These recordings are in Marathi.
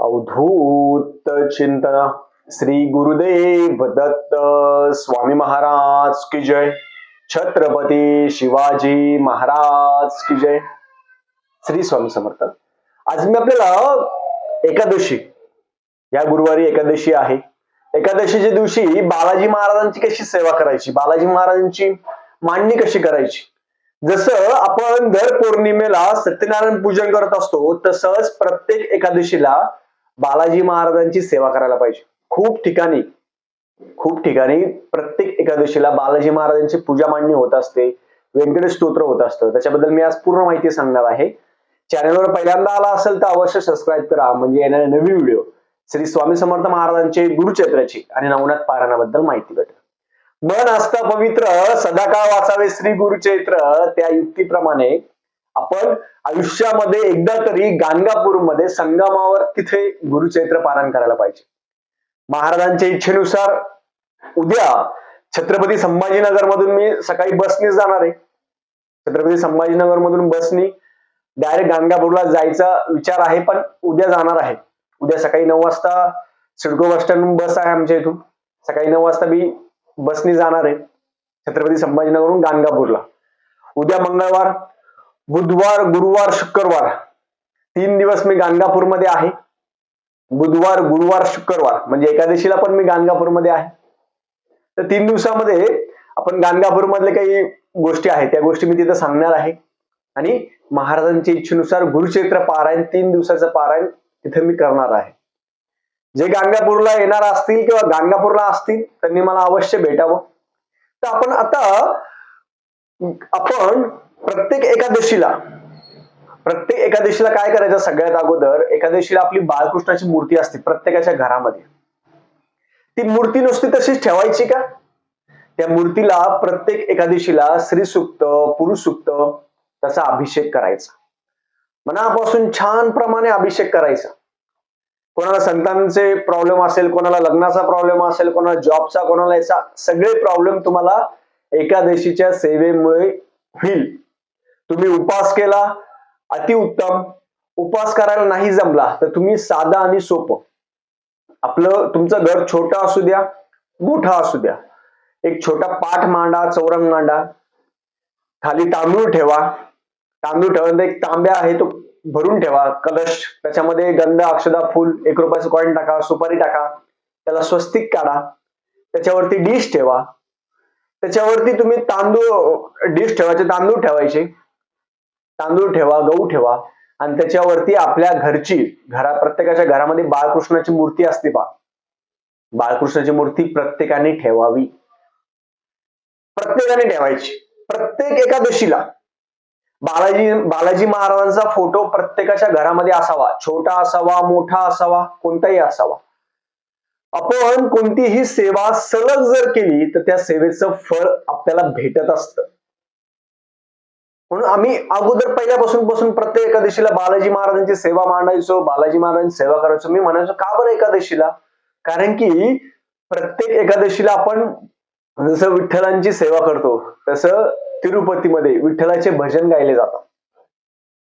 अवधूत चिंतन. श्री गुरुदेव दत्त स्वामी महाराज की जय. छत्रपती शिवाजी महाराज की जय. श्री स्वामी समर्थ. आज मी आपल्याला एकादशी या गुरुवारी एकादशी आहे. एकादशीच्या दिवशी बालाजी महाराजांची कशी सेवा करायची? बालाजी महाराजांची मांडणी कशी करायची? जसं आपण दर पौर्णिमेला सत्यनारायण पूजन करत असतो तसंच प्रत्येक एकादशीला बालाजी महाराजांची सेवा करायला पाहिजे. खूप ठिकाणी खूप ठिकाणी प्रत्येक एकादशीला बालाजी महाराजांची पूजा मांडणी होत असते व्यंकटेश स्तोत्र होत असतं. त्याच्याबद्दल मी आज पूर्ण माहिती सांगणार आहे. चॅनलवर पहिल्यांदा आला असेल तर अवश्य सबस्क्राईब करा म्हणजे येणारे नवी व्हिडिओ श्री स्वामी समर्थ महाराजांचे गुरुचैत्राची आणि नवनाथ पारायणाबद्दल माहिती भेटेल. मन असतं पवित्र सदाकाळ वाचावे श्री गुरुचैत्र त्या युक्तीप्रमाणे आपण आयुष्यामध्ये एकदा तरी गाणगापूरमध्ये संगमावर तिथे गुरुचैत्र पारायण करायला पाहिजे. महाराजांच्या इच्छेनुसार उद्या छत्रपती संभाजीनगर मधून मी सकाळी बसनीच जाणार आहे. छत्रपती संभाजीनगर मधून बसनी डायरेक्ट गाणगापूरला जायचा विचार आहे पण उद्या जाणार आहे. उद्या सकाळी नऊ वाजता सिडको बस स्टँड बस आहे आमच्या इथून. सकाळी नऊ वाजता मी बसनी जाणार आहे. छत्रपती संभाजीनगरहून गाणगापूरला. उद्या मंगळवार बुधवार गुरुवार शुक्रवार. तीन दिवस मी गाणगापूरमध्ये आहे. बुधवार गुरुवार शुक्रवार. म्हणजे एकादशीला पण मी गाणगापूरमध्ये आहे. तर तीन दिवसामध्ये आपण गाणगापूरमधले काही गोष्टी आहेत. त्या गोष्टी मी तिथं सांगणार आहे. आणि महाराजांच्या इच्छेनुसार गुरुचैत्र पारायण तीन दिवसाचं पारायण तिथे मी करणार आहे. जे गाणगापूरला येणार असतील किंवा गाणगापूरला असतील त्यांनी मला अवश्य भेटावं. तर आपण आता आपण प्रत्येक एकादशीला प्रत्येक एकादशीला काय करायचं सगळ्यात अगोदर? एकादशीला आपली बाळकृष्णाची मूर्ती असते प्रत्येकाच्या घरामध्ये. ती मूर्ती नुसती तशीच ठेवायची का? त्या मूर्तीला प्रत्येक एकादशीला श्री सुक्त पुरुष सुक्त त्याचा अभिषेक करायचा. मनापासून छान प्रमाणे अभिषेक करायचा. कोणाला संतांचे प्रॉब्लेम असेल कोणाला लग्नाचा प्रॉब्लेम असेल कोणाला जॉबचा कोणाला याचा सगळे प्रॉब्लेम तुम्हाला एकादशीच्या सेवेमुळे होईल. तुम्ही उपास केला अतिउत्तम उपास करायला नाही जमला तर तुम्ही साधा आणि सोपं. आपलं तुमचं घर छोटं असू द्या मोठा असू द्या. एक छोटा पाठ मांडा चौरंग मांडा. खाली तांदूळ ठेवा. तांदूळ ठेवल्यानंतर एक तांब्या आहे तो भरून ठेवा. कलश त्याच्यामध्ये गंध अक्षदा फुल एक रुपयाचं कॉईन टाका सुपारी टाका. त्याला स्वस्तिक काढा. त्याच्यावरती डिश ठेवा. त्याच्यावरती तुम्ही तांदूळ डिश ठेवायचे तांदूळ ठेवायचे. तांदूळ ठेवा गहू ठेवा. आणि त्याच्यावरती आपल्या घरची घरा प्रत्येकाच्या घरामध्ये बाळकृष्णाची मूर्ती असते पा बाळकृष्णाची मूर्ती प्रत्येकाने ठेवावी. प्रत्येकाने ठेवायची. प्रत्येक एकादशीला. बालाजी बालाजी महाराजांचा फोटो प्रत्येकाच्या घरामध्ये असावा. छोटा असावा मोठा असावा कोणताही असावा. आपण कोणतीही सेवा सलग जर केली तर त्या सेवेचं फळ आपल्याला भेटत असतं. म्हणून आम्ही अगोदर पहिल्यापासून बसून प्रत्येक एकादशीला बालाजी महाराजांची सेवा मांडायचो बालाजी महाराजांची सेवा करायचो. मी म्हणायचो का बरं एकादशीला? कारण की प्रत्येक एकादशीला आपण जसं विठ्ठलांची सेवा करतो तसं तिरुपतीमध्ये विठ्ठलाचे भजन गायले जातात.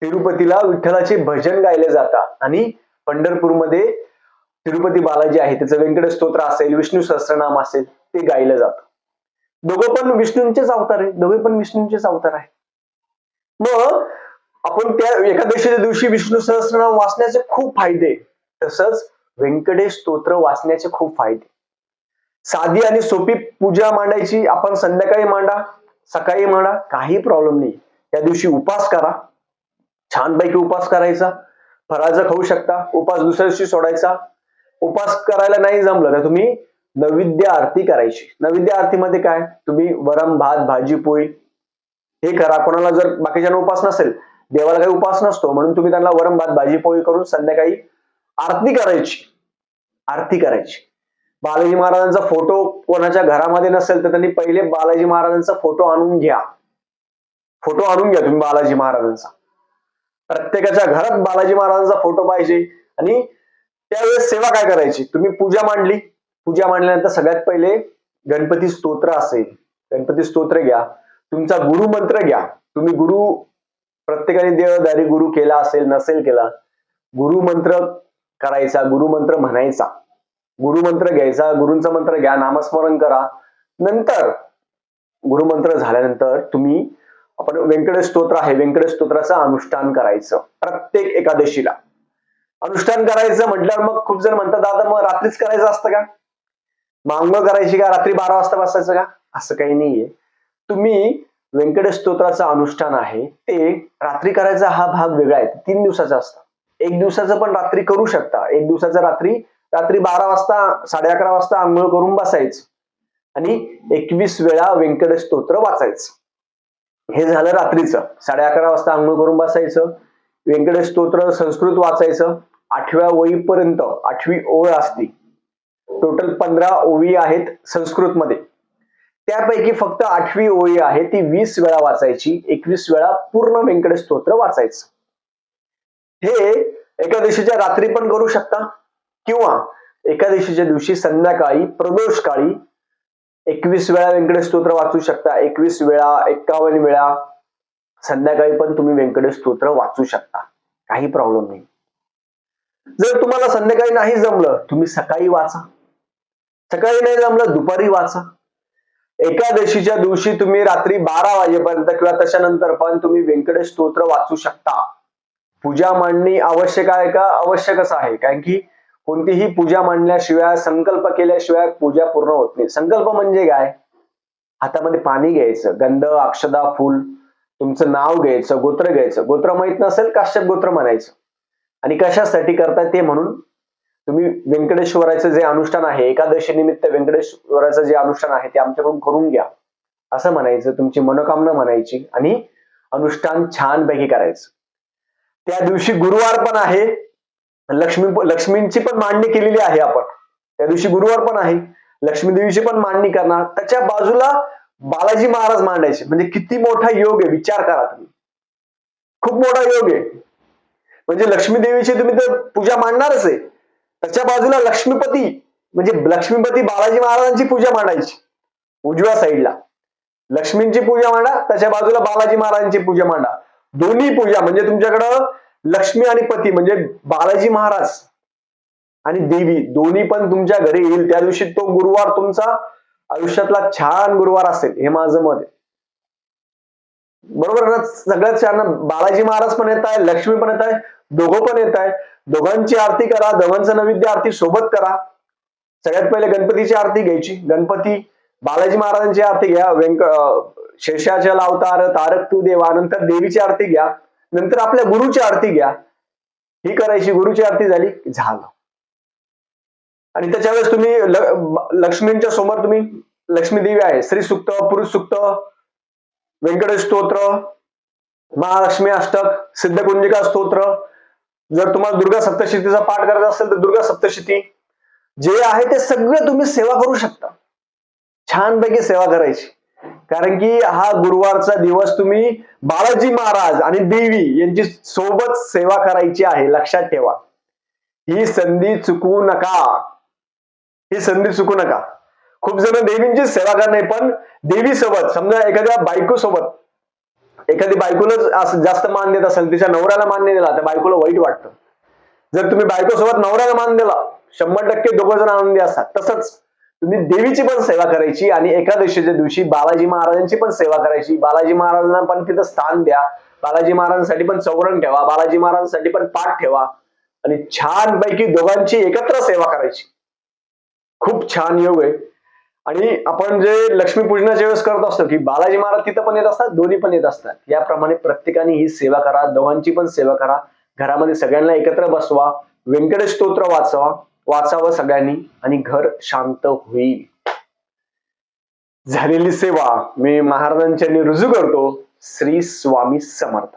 तिरुपतीला विठ्ठलाचे भजन गायले जातात. आणि पंढरपूरमध्ये तिरुपती बालाजी आहे त्याचं व्यंकट स्तोत्र असेल विष्णू सहस्रनाम असेल ते गायलं जातं. दोघं पण विष्णूंचेच अवतार आहे दोघे पण विष्णूंचेच अवतार आहे मग आपण त्या एकादशीच्या दिवशी विष्णू सहस्रनाम वाचण्याचे खूप फायदे. तसंच व्यंकटेश स्तोत्र वाचण्याचे खूप फायदे. साधी आणि सोपी पूजा मांडायची आपण संध्याकाळी मांडा सकाळी मांडा काही प्रॉब्लेम नाही. त्या दिवशी उपास करा. छानपैकी उपास करायचा. फराळाचं खाऊ शकता. उपास दुसऱ्या दिवशी सोडायचा. उपास करायला नाही जमलं तर तुम्ही नैवेद्य आरती करायची. नैवेद्य आरतीमध्ये काय? तुम्ही वरम भात भाजी पोळी हे करा कोणाला जर बाकीच्यांना उपास नसेल देवाला काही उपास नसतो म्हणून तुम्ही त्यांना वरम भात भाजी पोळी करून संध्याकाळी आरती करायची. आरती करायची. बालाजी महाराजांचा फोटो कोणाच्या घरामध्ये नसेल तर त्यांनी पहिले बालाजी महाराजांचा फोटो आणून घ्या. फोटो आणून घ्या तुम्ही बालाजी महाराजांचा. प्रत्येकाच्या घरात बालाजी महाराजांचा फोटो पाहिजे. आणि त्यावेळेस सेवा काय करायची? तुम्ही पूजा मांडली. पूजा मांडल्यानंतर सगळ्यात पहिले गणपती स्तोत्र असेल. गणपती स्तोत्र घ्या. तुमचा गुरु मंत्र घ्या. तुम्ही गुरु प्रत्येकाने देवदारी गुरु केला असेल नसेल केला गुरु मंत्र करायचा गुरुमंत्र म्हणायचा. गुरुमंत्र घ्यायचा गुरूंचा मंत्र घ्या नामस्मरण करा. नंतर गुरुमंत्र झाल्यानंतर तुम्ही आपण व्यंकटेश स्तोत्र आहे व्यंकटेश स्तोत्राचं अनुष्ठान करायचं प्रत्येक एकादशीला. अनुष्ठान करायचं म्हटल्यावर मग खूप जण म्हणतात दादा मग रात्रीच करायचं असतं का? मांग करायची का? रात्री बारा वाजता बसायचं का? असं काही नाहीये. तुम्ही व्यंकटेश स्तोत्राचं अनुष्ठान आहे ते रात्री करायचा हा भाग वेगळा आहे तीन दिवसाचा असता. एक दिवसाचं पण रात्री करू शकता. एक दिवसाचं रात्री रात्री बारा वाजता साडे अकरा वाजता आंघोळ करून बसायचं. आणि एकवीस वेळा व्यंकटेश स्तोत्र वाचायचं. हे झालं रात्रीचं. साडे अकरा वाजता आंघोळ करून बसायचं. व्यंकटेश स्तोत्र संस्कृत वाचायचं. आठव्या ओळीपर्यंत आठवी ओळ असती. टोटल पंधरा ओवी आहेत संस्कृतमध्ये. त्यापैकी फक्त आठवी ओळी आहे ती वीस वेळा वाचायची एकवीस वेळा पूर्ण व्यंकटेश स्तोत्र वाचायचं. हे एकादशीच्या रात्री पण करू शकता किंवा एकादशीच्या दिवशी संध्याकाळी प्रदोष काळी एकवीस वेळा व्यंकटेश स्तोत्र वाचू शकता एकवीस वेळा एक्कावन्न वेळा संध्याकाळी पण तुम्ही व्यंकटेश स्तोत्र वाचू शकता. काही प्रॉब्लेम नाही. जर तुम्हाला संध्याकाळी नाही जमलं तुम्ही सकाळी वाचा. सकाळी नाही जमलं दुपारी वाचा. एकादशीच्या दिवशी तुम्ही रात्री बारा वाजेपर्यंत किंवा त्याच्यानंतर पण तुम्ही व्यंकटेश स्तोत्र वाचू शकता. पूजा मांडणी आवश्यक आहे का? आवश्यकच आहे? कारण की कोणतीही पूजा मांडल्याशिवाय संकल्प केल्याशिवाय पूजा पूर्ण होत नाही. संकल्प म्हणजे काय? हातामध्ये पाणी घ्यायचं गंध अक्षदा फुल तुमचं नाव घ्यायचं गोत्र घ्यायचं. गोत्र माहीत नसेल काश्यप गोत्र म्हणायचं. आणि कशासाठी करतात ते म्हणून तुम्ही व्यंकटेश्वराचं जे अनुष्ठान आहे एकादशी निमित्त व्यंकटेश्वराचं जे अनुष्ठान आहे ते आमच्याकडून करून घ्या. असं म्हणायचं तुमची मनोकामना म्हणायची आणि अनुष्ठान छानपैकी करायचं. त्या दिवशी गुरुवार पण आहे. लक्ष्मी लक्ष्मींची पण मांडणी केलेली आहे आपण. त्या दिवशी गुरुवार पण आहे. लक्ष्मी देवीची पण मांडणी करणार. त्याच्या बाजूला बालाजी महाराज मांडायचे. म्हणजे किती मोठा योग आहे विचार करा तुम्ही. खूप मोठा योग आहे. म्हणजे लक्ष्मी देवीची तुम्ही तर पूजा मांडणारच आहे. त्याच्या बाजूला लक्ष्मीपती म्हणजे लक्ष्मीपती बालाजी महाराजांची पूजा मांडायची उजव्या साईडला लक्ष्मींची पूजा मांडा त्याच्या बाजूला बालाजी महाराजांची पूजा मांडा. दोन्ही पूजा म्हणजे तुमच्याकडं लक्ष्मी आणि पती म्हणजे बालाजी महाराज आणि देवी दोन्ही पण तुमच्या घरी येईल. त्या दिवशी तो गुरुवार तुमचा आयुष्यातला छान गुरुवार असेल हे माझं मत आहे. बरोबर ना? सगळ्यात छान बालाजी महाराज पण येत आहे लक्ष्मी पण येत आहे दोघं पण येत आहे दोघांची आरती करा दोघांचं नैवेद्य आरती सोबत करा. सगळ्यात पहिले गणपतीची आरती घ्यायची. गणपती बालाजी महाराजांची आरती घ्या व्यंक शेषाचल अवतार तारक तू देवा नंतर देवीची आरती घ्या नंतर आपल्या गुरुची आरती घ्या. ही करायची गुरुची आरती झाली झालं. आणि त्याच्या वेळेस तुम्ही लक्ष्मींच्या समोर तुम्ही लक्ष्मी देवी आहे. श्री सुक्त पुरुष सुक्त व्यंकटेश स्तोत्र महालक्ष्मी अष्टक सिद्धकुंजिका स्तोत्र जर तुम्हाला दुर्गा सप्तशतीचा पाठ करायचा असेल तर दुर्गा सप्तशती. जे आहे ते सगळं तुम्ही सेवा करू शकता. छानपैकी सेवा करायची. कारण की हा गुरुवारचा दिवस तुम्ही बालाजी महाराज आणि देवी यांची सोबत सेवा करायची आहे लक्षात ठेवा. ही संधी चुकवू नका. ही संधी चुकू नका. खूप जण देवींची सेवा करणे पण देवी सोबत समजा एखाद्या बायको सोबत एखादी बायकोलाच जास्त मान देत असेल तिच्या नवऱ्याला मान दिला त्या बायकोला वाईट वाटतं. जर तुम्ही बायको सोबत नवऱ्याला मान दिला शंभर टक्के दोघं जण आनंदी असतात. तसंच तुम्ही देवीची पण सेवा करायची आणि एकादशीच्या दिवशी बालाजी महाराजांची पण सेवा करायची. बालाजी महाराजांना पण तिथं स्थान द्या. बालाजी महाराजांसाठी पण चौरण ठेवा. बालाजी महाराजांसाठी पण पाठ ठेवा. आणि छानपैकी दोघांची एकत्र सेवा करायची. खूप छान योग आहे. आणि आपण जे लक्ष्मीपूजनाच्या वेळेस करत असतो की बालाजी महाराज तिथं पण येत असतात दोन्ही पण येत असतात. याप्रमाणे प्रत्येकाने ही सेवा करा दोघांची पण सेवा करा. घरामध्ये सगळ्यांना एकत्र बसवा व्यंकटेश स्तोत्र वाचवा वाचावं सगळ्यांनी आणि घर शांत होईल. झालेली सेवा मी महाराजांच्या रुजू करतो. श्री स्वामी समर्थ.